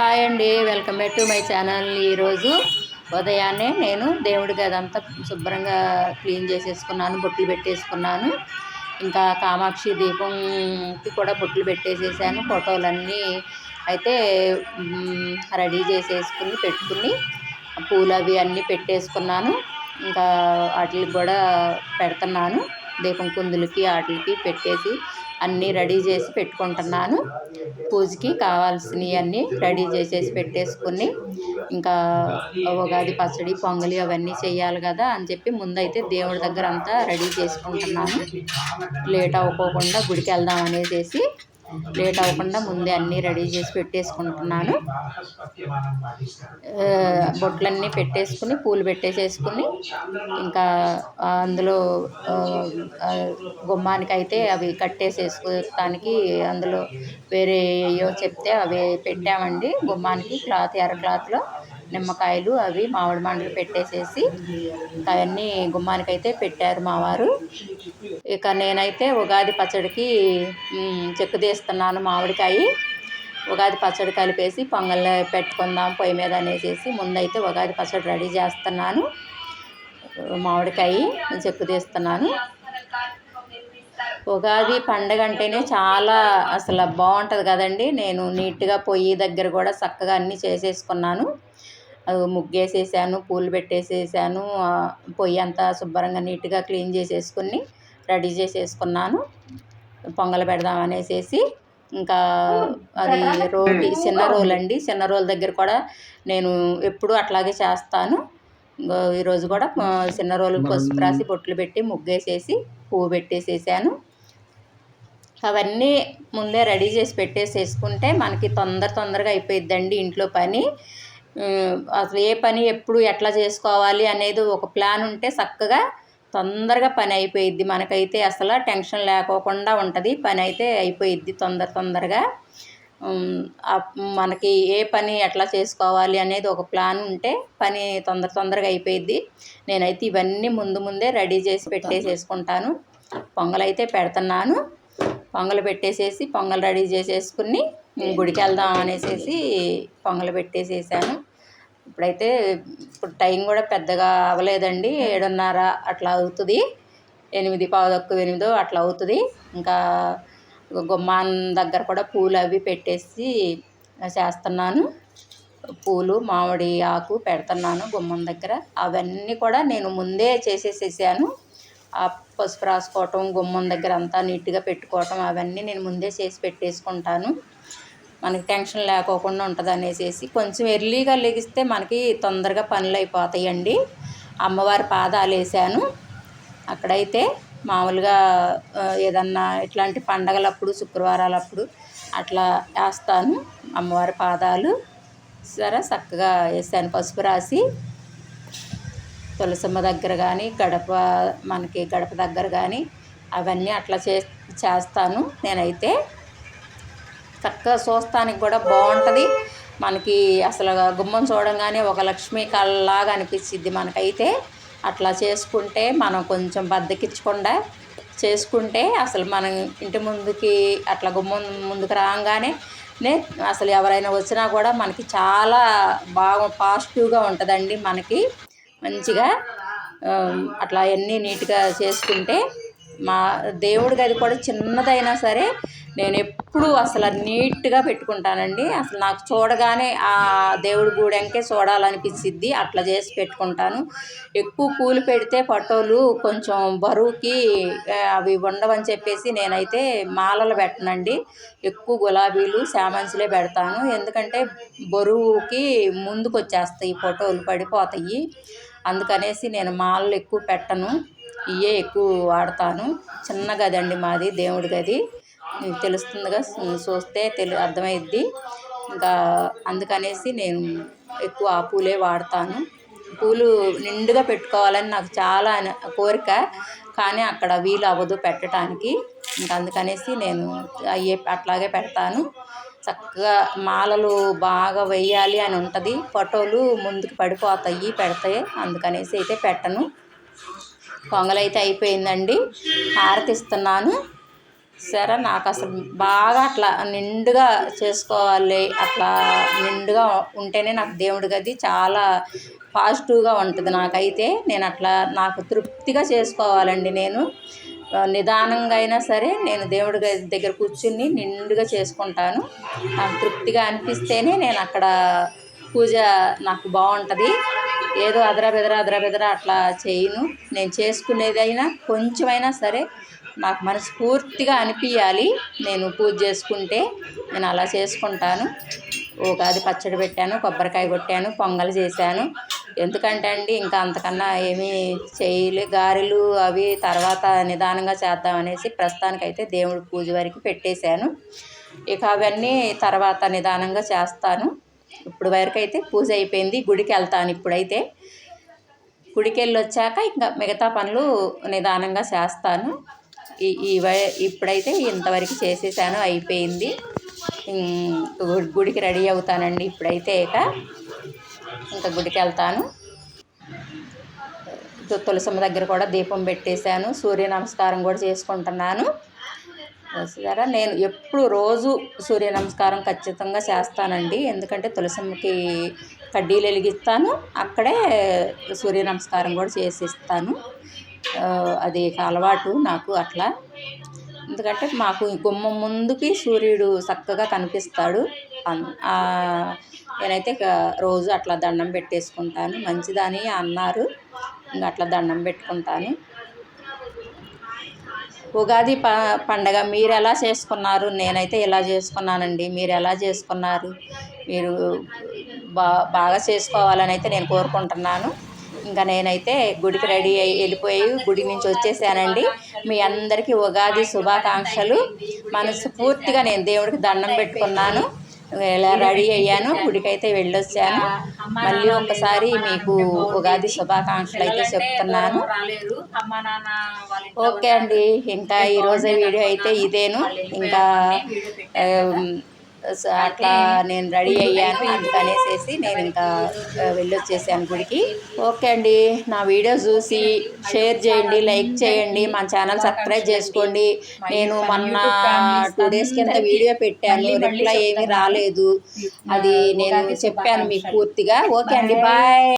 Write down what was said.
Hi అండి welcome back to my channel. ఈరోజు ఉదయాన్నే నేను దేవుడి గది అంతా శుభ్రంగా క్లీన్ చేసేసుకున్నాను బొట్లు పెట్టేసుకున్నాను. ఇంకా కామాక్షి దీపంకి కూడా బొట్లు పెట్టేసేసాను ఫోటోలన్నీ అయితే రెడీ చేసేసుకుని పెట్టుకుని పూలు అవి అన్నీ పెట్టేసుకున్నాను. ఇంకా వాటికి కూడా పెడుతున్నాను దీపం కుందులకి వాటికి పెట్టేసి అన్నీ రెడీ చేసి పెట్టుకుంటున్నాను. పూజకి కావాల్సినవి అన్నీ రెడీ చేసేసి పెట్టేసుకుని ఇంకా ఉగాది పచ్చడి పొంగలి అవన్నీ చేయాలి కదా అని చెప్పి ముందైతే దేవుడి దగ్గర అంతా రెడీ చేసుకుంటున్నాను. లేట్ అవ్వకోకుండా గుడికి వెళ్దాం అనేసి లేట్ అవ్వకుండా ముందే అన్నీ రెడీ చేసి పెట్టేసుకుంటున్నాను. బొట్లన్నీ పెట్టేసుకుని పూలు పెట్టేసేసుకుని ఇంకా అందులో గుమ్మానికి అయితే అవి కట్టేసేసుకోవటానికి అందులో వేరే ఏవో చెప్తే అవి పెట్టామండి. గుమ్మానికి క్లాత్ ఎర్ర క్లాత్లో నిమ్మకాయలు అవి మామిడి మండలు పెట్టేసేసి అవన్నీ గుమ్మానికైతే పెట్టారు మా వారు ఇక నేనైతే ఉగాది పచ్చడికి చెక్కు తీస్తున్నాను మామిడికాయ. ఉగాది పచ్చడి కలిపేసి పొంగల్ పెట్టుకుందాం పొయ్యి మీద అనేసి ముందైతే ఉగాది పచ్చడి రెడీ చేస్తున్నాను. మామిడికాయ చెక్కు తీస్తున్నాను. ఉగాది పండగ అంటేనే చాలా అసలు బాగుంటుంది కదండి. నేను నీట్గా పొయ్యి దగ్గర కూడా చక్కగా అన్నీ చేసేసుకున్నాను. ముగ్గేసేసాను పూలు పెట్టేసేసాను పొయ్యి అంతా శుభ్రంగా నీట్గా క్లీన్ చేసేసుకుని రెడీ చేసేసుకున్నాను. పొంగల్ పెడదాం అనేసి ఇంకా అది రోల్ చిన్న రోల్ అండి. చిన్న రోల్ దగ్గర కూడా నేను ఎప్పుడూ అట్లాగే చేస్తాను. ఈరోజు కూడా చిన్న రోలు పసుపు రాసి బొట్లు పెట్టి ముగ్గేసేసి పువ్వు పెట్టేసేసాను. అవన్నీ ముందే రెడీ చేసి పెట్టేసేసుకుంటే మనకి తొందర తొందరగా అయిపోయిద్దండి ఇంట్లో పని. అసలు ఏ పని ఎప్పుడు ఎట్లా చేసుకోవాలి అనేది ఒక ప్లాన్ ఉంటే చక్కగా తొందరగా పని అయిపోయిద్ది. మనకైతే అసలు టెన్షన్ లేకోకుండా ఉంటుంది. పని అయితే అయిపోయిద్ది తొందర తొందరగా. మనకి ఏ పని ఎట్లా చేసుకోవాలి అనేది ఒక ప్లాన్ ఉంటే పని తొందర తొందరగా అయిపోయిద్ది. నేనైతే ఇవన్నీ ముందు ముందే రెడీ చేసి పెట్టేసేసుకుంటాను. పొంగలైతే పెడుతున్నాను. పొంగల్ పెట్టేసేసి పొంగల్ రెడీ చేసేసుకుని గుడికి వెళ్దాం అనేసి పొంగలు పెట్టేసేసాను. ఇప్పుడైతే ఇప్పుడు టైం కూడా పెద్దగా అవ్వలేదండి. ఏడున్నర అట్లా అవుతుంది. ఎనిమిది పావు ఎనిమిదో అట్లా అవుతుంది. ఇంకా గుమ్మాన్ దగ్గర కూడా పూలు అవి పెట్టేసి చేస్తున్నాను. పూలు మామిడి ఆకు పెడుతున్నాను గుమ్మం దగ్గర. అవన్నీ కూడా నేను ముందే చేసేసేసాను. ఆ పసుపు రాసుకోవటం గుమ్మం దగ్గర అంతా నీట్గా పెట్టుకోవటం అవన్నీ నేను ముందే చేసి పెట్టేసుకుంటాను. మనకి టెన్షన్ లేకోకుండా ఉంటుంది అనేసి కొంచెం ఎర్లీగా లెగిస్తే మనకి తొందరగా పనులు అయిపోతాయండి అమ్మవారి పాదాలు వేసాను అక్కడైతే మామూలుగా ఏదన్నా ఇట్లాంటి పండగలప్పుడు శుక్రవారాలప్పుడు అట్లా వేస్తాను అమ్మవారి పాదాలు. సరే చక్కగా వేసాను పసుపు రాసి తులసమ్మ దగ్గర కానీ గడప మనకి గడప దగ్గర కానీ అవన్నీ అట్లా చే చేస్తాను. నేనైతే చక్కగా చూస్తానికి కూడా బాగుంటుంది. మనకి అసలు గుమ్మం చూడంగానే ఒక లక్ష్మీ కళ్ళలాగా అనిపిస్తుంది మనకైతే. అట్లా చేసుకుంటే మనం కొంచెం బద్దకిచ్చకుండా చేసుకుంటే అసలు మనం ఇంటి ముందుకి అట్లా గుమ్మం ముందుకు రాగానే అసలు ఎవరైనా వచ్చినా కూడా మనకి చాలా బాగా పాజిటివ్గా ఉంటుందండి మనకి. మంచిగా అట్లా అన్నీ నీట్గా చేసుకుంటే మా దేవుడి గది కూడా చిన్నదైనా సరే నేను ఎప్పుడూ అసలు నీట్గా పెట్టుకుంటానండి. అసలు నాకు చూడగానే ఆ దేవుడి గూడెంకే చూడాలనిపించిద్ది అట్లా చేసి పెట్టుకుంటాను. ఎక్కువ పూలు పెడితే ఫోటోలు కొంచెం బరువుకి అవి ఉండవని చెప్పేసి నేనైతే మాలలు పెట్టనండి. ఎక్కువ గులాబీలు శామంతులే పెడతాను. ఎందుకంటే బరువుకి ముందుకు వచ్చేస్తాయి ఫోటోలు పడిపోతాయి. అందుకనేసి నేను మాలలు ఎక్కువ పెట్టను. ఇవే ఎక్కువ వాడతాను. చిన్న గది అండి మాది దేవుడి గది. తెలుస్తుందిగా చూస్తే తెలి అర్థమైద్ది. ఇంకా అందుకనేసి నేను ఎక్కువ ఆ పూలే వాడతాను. పూలు నిండుగా పెట్టుకోవాలని నాకు చాలా కోరిక కానీ అక్కడ వీలు అవ్వదు పెట్టడానికి ఇంకా అందుకనేసి నేను అయ్యే అట్లాగే పెడతాను. చక్కగా మాలలు బాగా వెయ్యాలి అని ఉంటుంది. ఫోటోలు ముందుకు పడిపోతాయి పెడతాయి. అందుకనేసి అయితే పెట్టను. పొంగలైతే అయిపోయిందండి. హారతిస్తున్నాను. సరే నాకు అసలు బాగా అట్లా నిండుగా చేసుకోవాలి. అట్లా నిండుగా ఉంటేనే నాకు దేవుడి గది చాలా పాజిటివ్గా ఉంటుంది నాకైతే. నేను అట్లా నాకు తృప్తిగా చేసుకోవాలండి నేను. నిదానంగా అయినా సరే నేను దేవుడి గది దగ్గర కూర్చుని నిండుగా చేసుకుంటాను. నాకు తృప్తిగా అనిపిస్తేనే నేను అక్కడ పూజ నాకు బాగుంటుంది. ఏదో అదరా బెదరా అదరా బెదరా అట్లా చేయను. నేను చేసుకునేదైనా కొంచెమైనా సరే నాకు మనస్ఫూర్తిగా అనిపించాలి నేను పూజ చేసుకుంటే నేను అలా చేసుకుంటాను. ఉగాది పచ్చడి పెట్టాను కొబ్బరికాయ కొట్టాను పొంగల్ చేశాను. ఎందుకంటే అండి ఇంకా అంతకన్నా ఏమీ చేయలే. గారెలు అవి తర్వాత నిదానంగా చేద్దామనేసి ప్రస్తుతానికైతే దేవుడి పూజ వరకు పెట్టేశాను. ఇక అవన్నీ తర్వాత నిదానంగా చేస్తాను. ఇప్పుడు వరకు అయితే పూజ అయిపోయింది. గుడికి వెళ్తాను ఇప్పుడైతే. గుడికి వెళ్ళి వచ్చాక ఇంకా మిగతా పనులు నిదానంగా చేస్తాను. ఈ ఇప్పుడైతే ఇంతవరకు చేసేసాను అయిపోయింది. గుడికి రెడీ అవుతానండి ఇప్పుడైతే ఇక. ఇంకా గుడికి వెళ్తాను. తులసమ్మ దగ్గర కూడా దీపం పెట్టేశాను సూర్య నమస్కారం కూడా చేసుకుంటున్నాను. సరే నేను ఎప్పుడు రోజు సూర్య నమస్కారం ఖచ్చితంగా చేస్తానండి. ఎందుకంటే తులసమ్మకి కడ్డీలు వెలిగిస్తాను అక్కడే సూర్య నమస్కారం కూడా చేసిస్తాను. అది అలవాటు నాకు అట్లా. ఎందుకంటే మాకు గుమ్మం ముందుకి సూర్యుడు చక్కగా కనిపిస్తాడు. నేనైతే రోజు అట్లా దండం పెట్టేసుకుంటాను. మంచిదని అన్నారు. ఇంకా అట్లా దండం పెట్టుకుంటాను. ఉగాది ప పండగ మీరు ఎలా చేసుకున్నారు? నేనైతే ఇలా చేసుకున్నానండి. మీరు ఎలా చేసుకున్నారు? మీరు బా బాగా చేసుకోవాలని అయితే నేను కోరుకుంటున్నాను. ఇంకా నేనైతే గుడికి రెడీ అయ్యి వెళ్ళిపోయి గుడి నుంచి వచ్చేసానండి. మీ అందరికీ ఉగాది శుభాకాంక్షలు. మనస్ఫూర్తిగా నేను దేవుడికి దండం పెట్టుకున్నాను. ఇలా రెడీ అయ్యాను గుడికైతే వెళ్ళొచ్చాను. మళ్ళీ ఒకసారి మీకు ఉగాది శుభాకాంక్షలు అయితే చెప్తున్నాను. ఓకే అండి. ఇంకా ఈరోజు వీడియో అయితే ఇదేను. ఇంకా సో అట్లా నేను రెడీ అయ్యాను అందుకనేసేసి నేను ఇంకా వెళ్ళొచ్చేసాను గుడికి. ఓకే అండి నా వీడియో చూసి షేర్ చేయండి లైక్ చేయండి మన ఛానల్ సబ్స్క్రైబ్ చేసుకోండి. నేను మొన్న టూ డేస్ కింద వీడియో పెట్టాను రిప్లై ఏమీ రాలేదు. అది నేను చెప్పాను మీకు పూర్తిగా. ఓకే అండి బాయ్.